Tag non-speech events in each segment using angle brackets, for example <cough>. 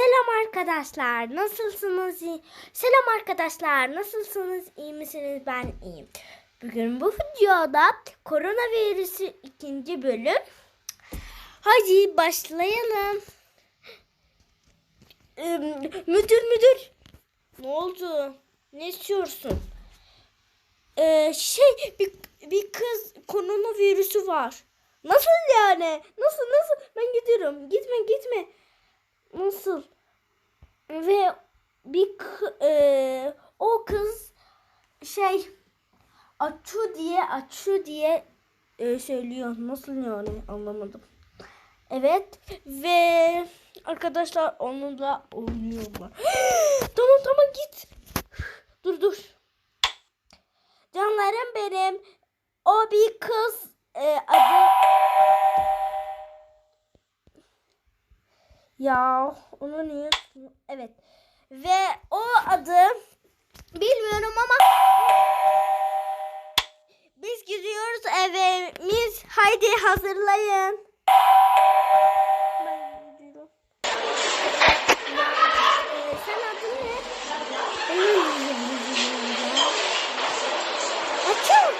Selam arkadaşlar. Nasılsınız? Selam arkadaşlar. Nasılsınız? İyi misiniz? Ben iyiyim. Bugün bu videoda koronavirüsü ikinci bölüm. Hadi başlayalım. Ee, müdür müdür. Ne oldu? Ne istiyorsun? Ee, şey bir, bir kız koronavirüsü var. Nasıl yani? Nasıl nasıl? Ben gidiyorum. Gitme gitme. Nasıl? Ve bir e, o kız şey açu diye açu diye e, söylüyor. Nasıl yani? Anlamadım. Evet ve arkadaşlar onunla oynuyorlar. <gasps> tamam tamam git. Dur dur. Canlarım benim. O bir kız e, adı Ya onu niye? Evet. Ve o adı bilmiyorum ama biz gidiyoruz evimiz. Haydi hazırlayın. Ben gidiyorum. Ee, sen adın ne? Açıl.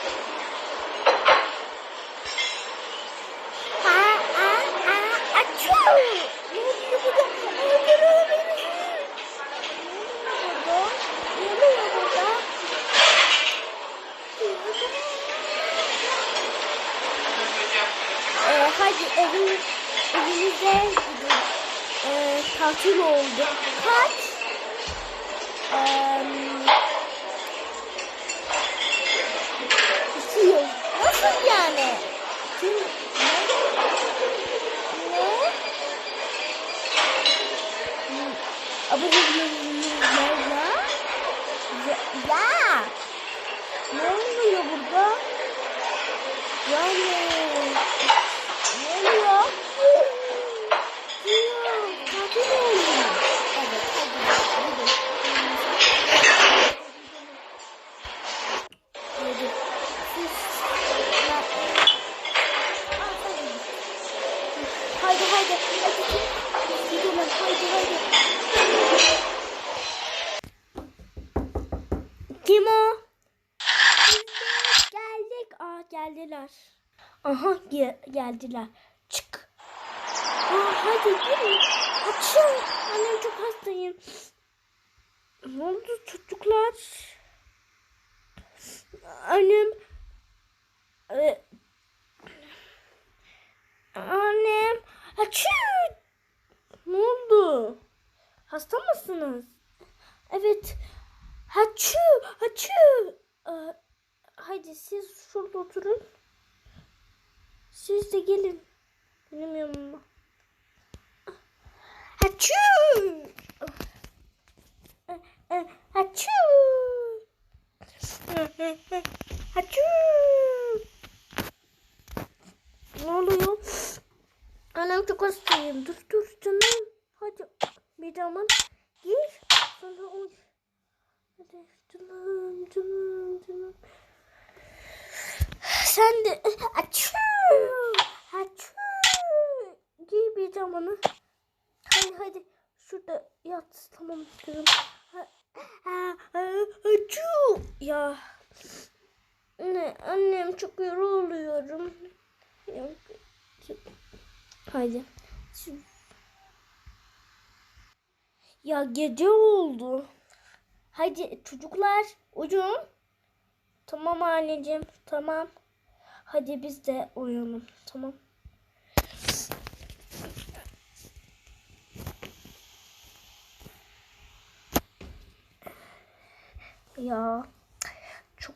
Aa, aa, aa, açıl. Ne oluyor burada? Öldürüyor beni. Ne oluyor burada? Ne oluyor burada? Ee, hadi evin, evinize gidin. Tatil oldu. Kaç? Ee, iki yıl. Nasıl yani? Kim, ne? Ne? Ama bu? Ya, ya. Ne oluyor burada? Yani Geldiler. Aha ge- geldiler. Çık. Aa, hadi gelin. Açın. Annem çok hastayım. Ne oldu çocuklar? Annem e, Annem. Açın. Ne oldu? Hasta mısınız? Evet. Haçı, haçı. Ee, haydi siz şurada oturun. Siz de gelin. Benim yanıma. Haçı. E, Haçı. Haçı. Ne oluyor? Annem çok hastayım. Dur dur canım. Hadi bir zaman gir. Sonra uy. Hadi canım canım canım. Sen de açı. Açı. Giy bir zamanı. Hadi hadi. Şurada yat. Tamam ha, Açı. Ya. Ne annem çok yoruluyorum. Şu- Ya gece oldu. Hadi çocuklar uyuyun. Tamam anneciğim tamam. Hadi biz de uyuyalım tamam. Ya çok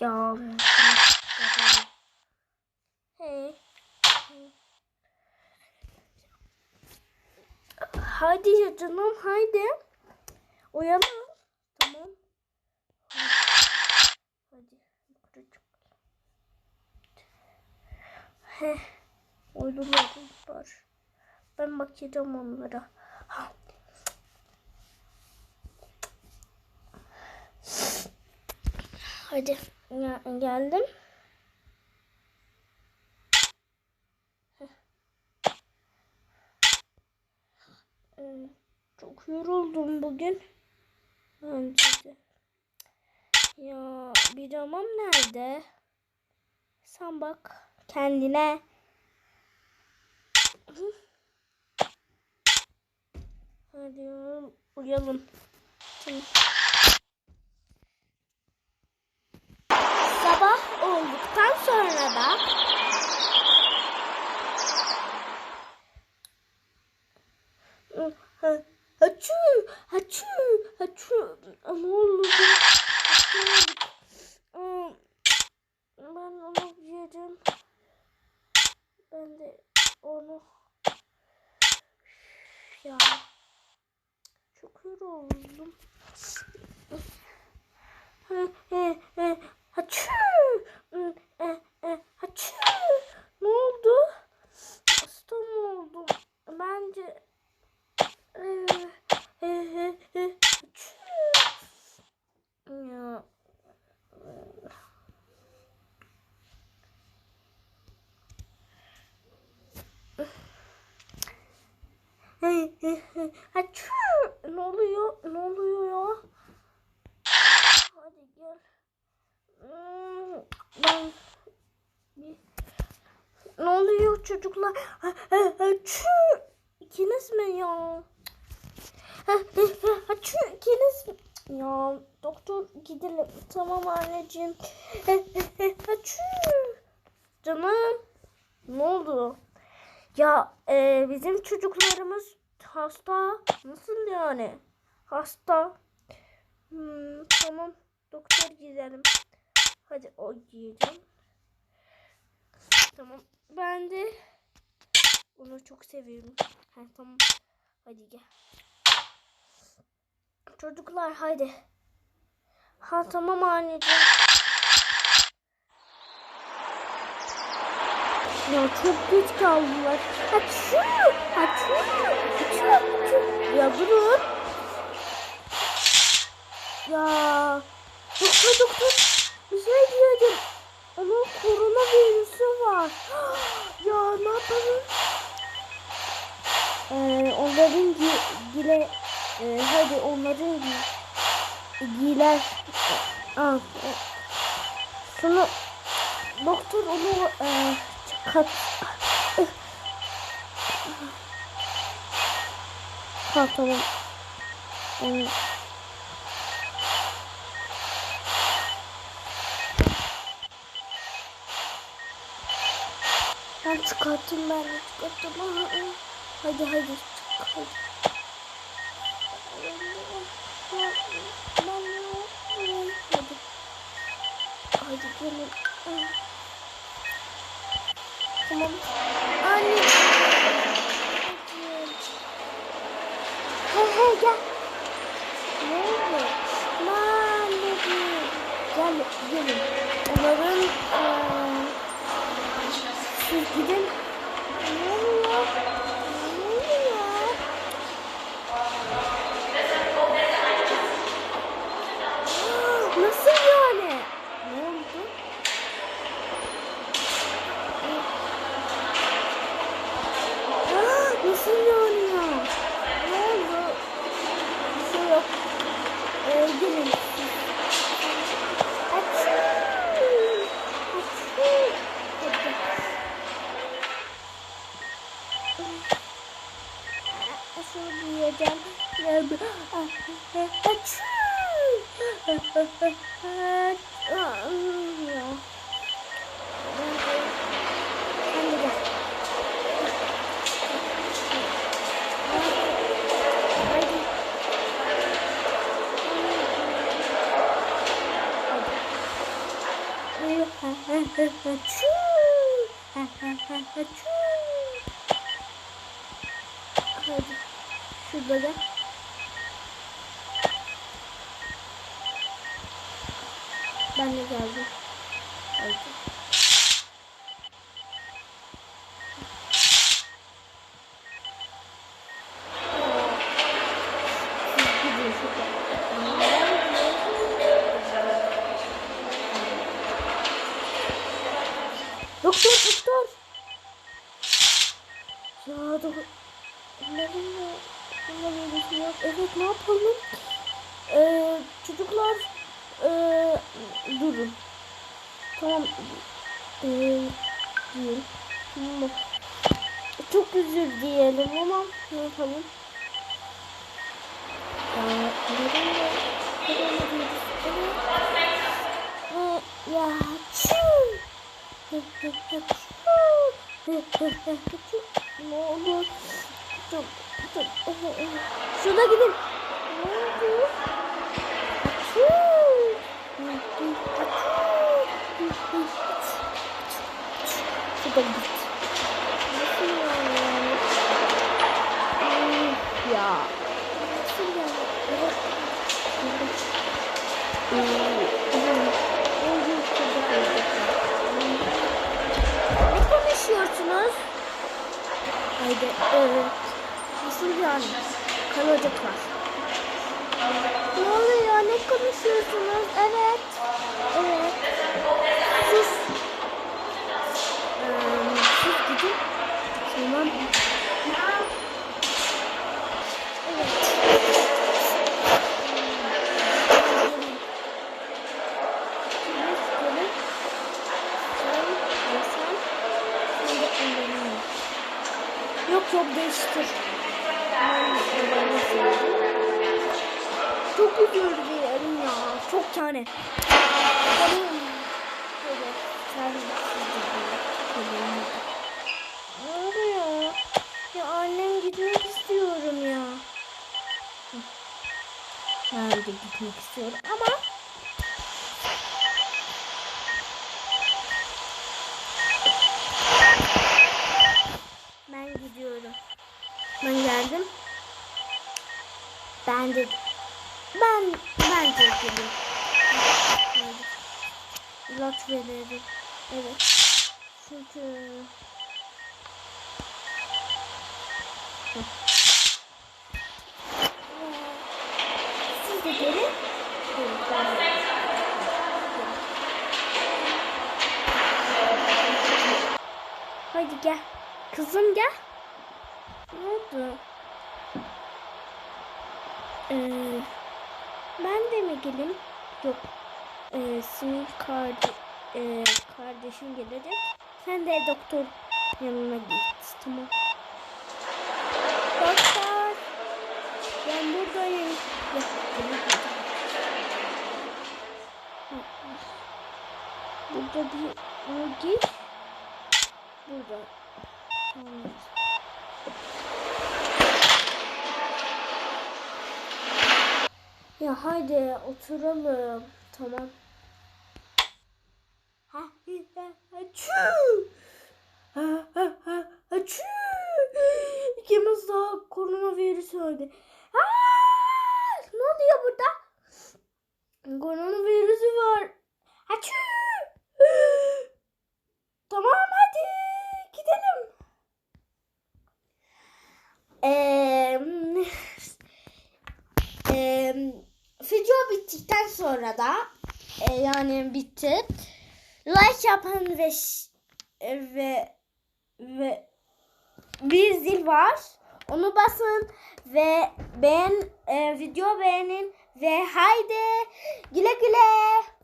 Ya. Hey. Hadi ya canım haydi. Uyanın. Tamam. Hadi. Heh. Uydular. Ben bakacağım onlara. Ha. Hadi ya, geldim. Heh. Ee, Çok yoruldum bugün. Bence de. Ya pijamam nerede? Sen bak kendine. Hı. Hadi uyuyalım. Tamam. Sabah olduktan sonra da Ha- Haçu, haçu, haçu. Ne oldu? Haçu. Aa, Ben onu yedim. Ben de onu ya çok yoruldum. He he he haçu. E, e, haçu. Ne oldu? Hasta mı oldum? Bence e, he he he haçu. Ya Haçu. Ne oluyor? Ne oluyor ya? Hadi gel. Hmm, Ben bir... Ne oluyor çocuklar? Haçu. İkiniz mi ya? Haçu ikiniz mi? Ya doktor gidelim. Tamam anneciğim. Haçu. Canım. Ne oldu? Ya e, bizim çocuklarımız hasta. Nasıl yani? Hasta. Hmm, tamam. Doktor gidelim. Hadi o giyeceğim. Tamam. Ben de onu çok seviyorum. Ha, tamam. Hadi gel. Çocuklar hadi. Ha tamam anneciğim. Ya çok geç kaldılar. Haçu! Haçu! Haçu! Haçu! Ya durun. Ya doktor doktor. Onun koronavirüsü var. <gasps> Ya ne yapalım? Ee, onların gi gile e, hadi onların gi giler Aa, e, şunu doktor onu e, çıkart ha tamam Ee, çıkarttım ben de çıkarttım. Aha. Hadi hadi çık hadi. Hadi. Hadi gelin. Tamam. Anne. Hey hey gel. Ne oldu? Anneciğim. Gel gelin. Onların eee siz gidin. Ne oluyor? Ne oluyor? Nasıl yani? Ne oldu? Ah, Nasıl yani ya? Ne oldu? Bir şey yok. Ee, gelin. Açın. Açın. Hadi. Şunu diyeceğim. Nerede? Açın. Ya. Sen de gel. Haydi. Hadi. Şurada da. Ben de geldim. Geldim. Doktor, doktor. Ya doktor. Bunların da bunların şey yok. Evet ne yapalım? Ee, çocuklar ee, durun. Tamam. Ee, diyelim. Çok özür diyelim ama ne yapalım? Evet. Ee, ya ne olur. Dur, dur. Şurada gidin. Ne oldu? Şurada evet. Evet, şurada koyacaklar. Ne konuşuyorsunuz? Haydi. Evet. Nasıl yani? Kalacaklar. Ne oluyor? Ne konuşuyorsunuz? Evet. Evet. Sus. Ee, sus gidin. Tamam. Evet. Gelin, gelin. Sen ve sen. Sen de ellerini. Yok yok değiştir. Ben ellerini sevdim. Çok özür dilerim ya. Çok yani. Benim böyle terbiyesizliğim. Ne oluyor? Ya annem gitmek istiyorum ya. Hı. Ben de gitmek istiyorum ama ben gidiyorum. Ben geldim. Ben de ben ben de geleyim. İlaç verelim. Evet. Çünkü Heh. Siz de gelin. Evet, ben de. Hadi gel. Kızım gel. Ne oldu? Ee, ben de mi geleyim? Yok. Ee, senin karde ee, kardeşin gelecek. Sen de doktor yanına git. Tamam. Doktor. Ben buradayım. Burada bir git. Burada. Ya haydi oturalım. Tamam. Ha, ha. Ha, ha, ha, açı. İkimiz daha koronavirüs öldü. Aa, ne oluyor burada? Koronavirüsü var. Açı. Tamam hadi gidelim. Eee e, video bittikten sonra da e, yani bitti. Like yapan ve e, ve ve bir zil var. Onu basın ve beğen e, video beğenin ve haydi güle güle